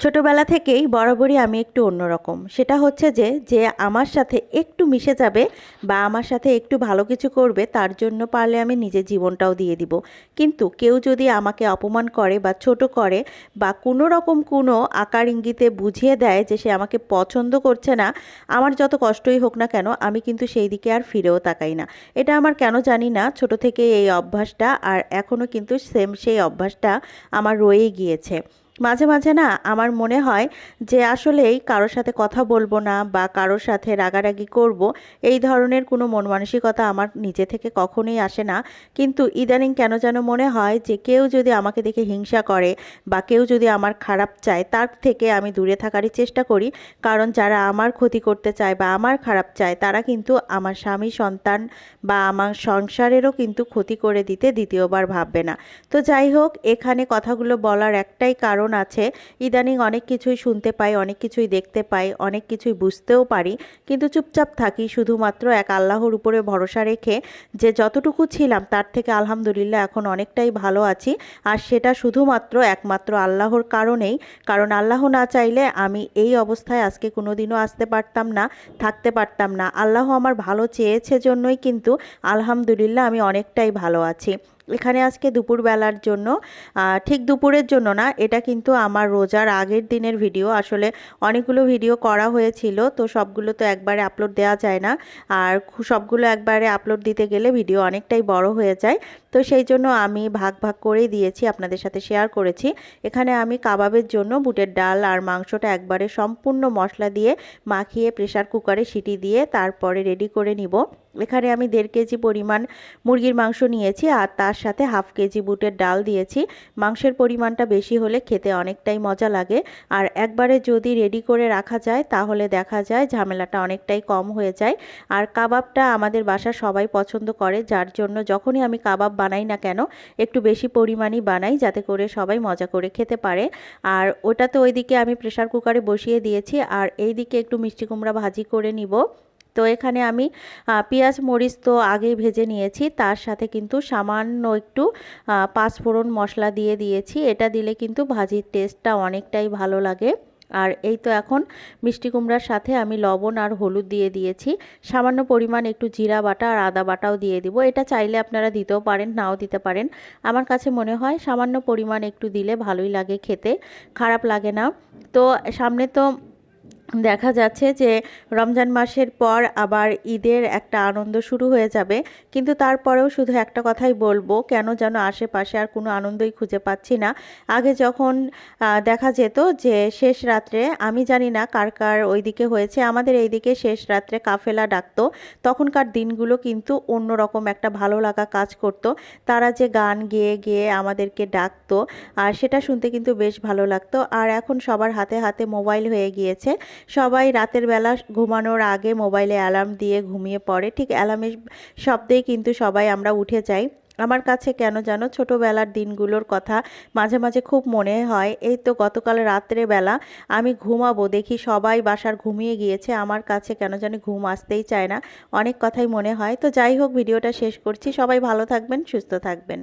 ছোটবেলা থেকেই বরাবরই আমি একটু অন্যরকম। সেটা হচ্ছে যে যে আমার সাথে একটু মিশে যাবে বা আমার সাথে একটু ভালো কিছু করবে, তার জন্য পারলে আমি নিজের জীবনটাও দিয়ে দিব। কিন্তু কেউ যদি আমাকে অপমান করে বা ছোট করে বা কোনো রকম কোনো আকার ইঙ্গিতে বুঝিয়ে দেয় যে, সে আমাকে পছন্দ করছে না, আমার যত কষ্টই হোক না কেন, আমি কিন্তু সেই দিকে আর ফিরেও তাকাই না। এটা আমার কেন জানি না, ছোট থেকে এই অভ্যাসটা আর এখনও কিন্তু সেম সেই অভ্যাসটা আমার রয়েই গিয়েছে। মাঝে মাঝে না আমার মনে হয় যে আসলেই কারোর সাথে কথা বলব না বা কারোর সাথে রাগারাগি করব, এই ধরনের কোনো মন মানসিকতা আমার নিজে থেকে কখনোই আসে না। কিন্তু ইদানিং কেন যেন মনে হয় যে কেউ যদি আমাকে দেখে হিংসা করে বা কেউ যদি আমার খারাপ চায়, তার থেকে আমি দূরে থাকারই চেষ্টা করি। কারণ যারা আমার ক্ষতি করতে চায় বা আমার খারাপ চায়, তারা কিন্তু আমার স্বামী, সন্তান বা আমার সংসারেরও কিন্তু ক্ষতি করে দিতে দ্বিতীয়বার ভাববে না। তো যাই হোক, এখানে কথাগুলো বলার একটাই কারণ আছে। ইদানিং অনেক কিছুই শুনতে পাই, অনেক কিছুই দেখতে পাই, অনেক কিছুই বুঝতেও পারি। কিন্তু চুপচাপ থাকি, শুধুমাত্র এক আল্লাহর উপরে ভরসা রেখে যে যতটুকু ছিলাম তার থেকে আলহামদুলিল্লাহ এখন অনেকটাই ভালো আছি। আর সেটা শুধুমাত্র একমাত্র আল্লাহর কারণেই। কারণ আল্লাহ না চাইলে আমি এই অবস্থায় আজকে কোনোদিনও আসতে পারতাম না, থাকতে পারতাম না। আল্লাহ আমার ভালো চেয়েছে জন্যই কিন্তু আলহামদুলিল্লাহ আমি অনেকটাই ভালো আছি। এখানে আজকে দুপুরবেলার জন্য ঠিক দুপুরের জন্য না, এটা কিন্তু আমার রোজার আগের দিনের ভিডিও। আসলে অনেকগুলো ভিডিও করা হয়েছিল, তো সবগুলো তো একবারে আপলোড দেওয়া যায় না। আর সবগুলো একবারে আপলোড দিতে গেলে ভিডিও অনেকটাই বড় হয়ে যায়। তো সেই জন্য আমি ভাগ ভাগ করেই দিয়েছি, আপনাদের সাথে শেয়ার করেছি। এখানে আমি কাবাবের জন্য বুটের ডাল আর মাংসটা একবারে সম্পূর্ণ মশলা দিয়ে মাখিয়ে প্রেশার কুকারে সিটি দিয়ে তারপরে রেডি করে নিব। এখানে আমি দেড় কেজি পরিমাণ মুরগির মাংস নিয়েছি আর তার সাথে হাফ কেজি বুটের ডাল দিয়েছি। মাংসের পরিমাণটা বেশি হলে খেতে অনেকটাই মজা লাগে। আর একবারে যদি রেডি করে রাখা যায়, তাহলে দেখা যায় ঝামেলাটা অনেকটাই কম হয়ে যায়। আর কাবাবটা আমাদের বাসা সবাই পছন্দ করে, যার জন্য যখনই আমি কাবাব বানাই না কেন, একটু বেশি পরিমাণই বানাই যাতে করে সবাই মজা করে খেতে পারে। আর ওটা তো ওইদিকে আমি প্রেশার কুকারে বসিয়ে দিয়েছি, আর এই দিকে একটু মিষ্টি কুমড়া ভাজি করে নিব। তো এখানে আমি পেঁয়াজ, মরিচ তো আগেই ভেজে নিয়েছি, তার সাথে কিন্তু সামান্য একটু পাঁচফোড়ন মশলা দিয়ে দিয়েছি। এটা দিলে কিন্তু ভাজির টেস্টটা অনেকটাই ভালো লাগে। আর এই তো এখন মিষ্টি কুমড়ার সাথে আমি লবণ আর হলুদ দিয়ে দিয়েছি। সামান্য পরিমাণ একটু জিরা বাটা আর আদা বাটাও দিয়ে দিব। এটা চাইলে আপনারা দিতেও পারেন, নাও দিতে পারেন। আমার কাছে মনে হয় সামান্য পরিমাণ একটু দিলে ভালোই লাগে খেতে, খারাপ লাগে না। তো সামনে তো দেখা যাচ্ছে যে রমজান মাসের পর আবার ঈদের একটা আনন্দ শুরু হয়ে যাবে। কিন্তু তারপরেও শুধু একটা কথাই বলব, কেন যেন আশেপাশে আর কোনো আনন্দই খুঁজে পাচ্ছি না। আগে যখন দেখা যেত যে শেষ রাত্রে, আমি জানি না কার কার ওইদিকে হয়েছে, আমাদের এইদিকে শেষ রাত্রে কাফেলা ডাকতো। তখনকার দিনগুলো কিন্তু অন্যরকম একটা ভালো লাগা কাজ করত। তারা যে গান গেয়ে গেয়ে আমাদেরকে ডাকতো, আর সেটা শুনতে কিন্তু বেশ ভালো লাগতো। আর এখন সবার হাতে হাতে মোবাইল হয়ে গিয়েছে। সবাই রাতের বেলা ঘুমানোর আগে মোবাইলে অ্যালার্ম দিয়ে ঘুমিয়ে পড়ে। ঠিক অ্যালার্মের শব্দেই কিন্তু সবাই আমরা উঠে যাই। আমার কাছে কেন যেন ছোটোবেলার দিনগুলোর কথা মাঝে মাঝে খুব মনে হয়। এই তো গতকাল রাত্রে বেলা আমি ঘুমাবো, দেখি সবাই বাসার ঘুমিয়ে গিয়েছে। আমার কাছে কেন যেন ঘুম আসতেই চায় না। অনেক কথাই মনে হয়। তো যাই হোক, ভিডিওটা শেষ করছি। সবাই ভালো থাকবেন, সুস্থ থাকবেন।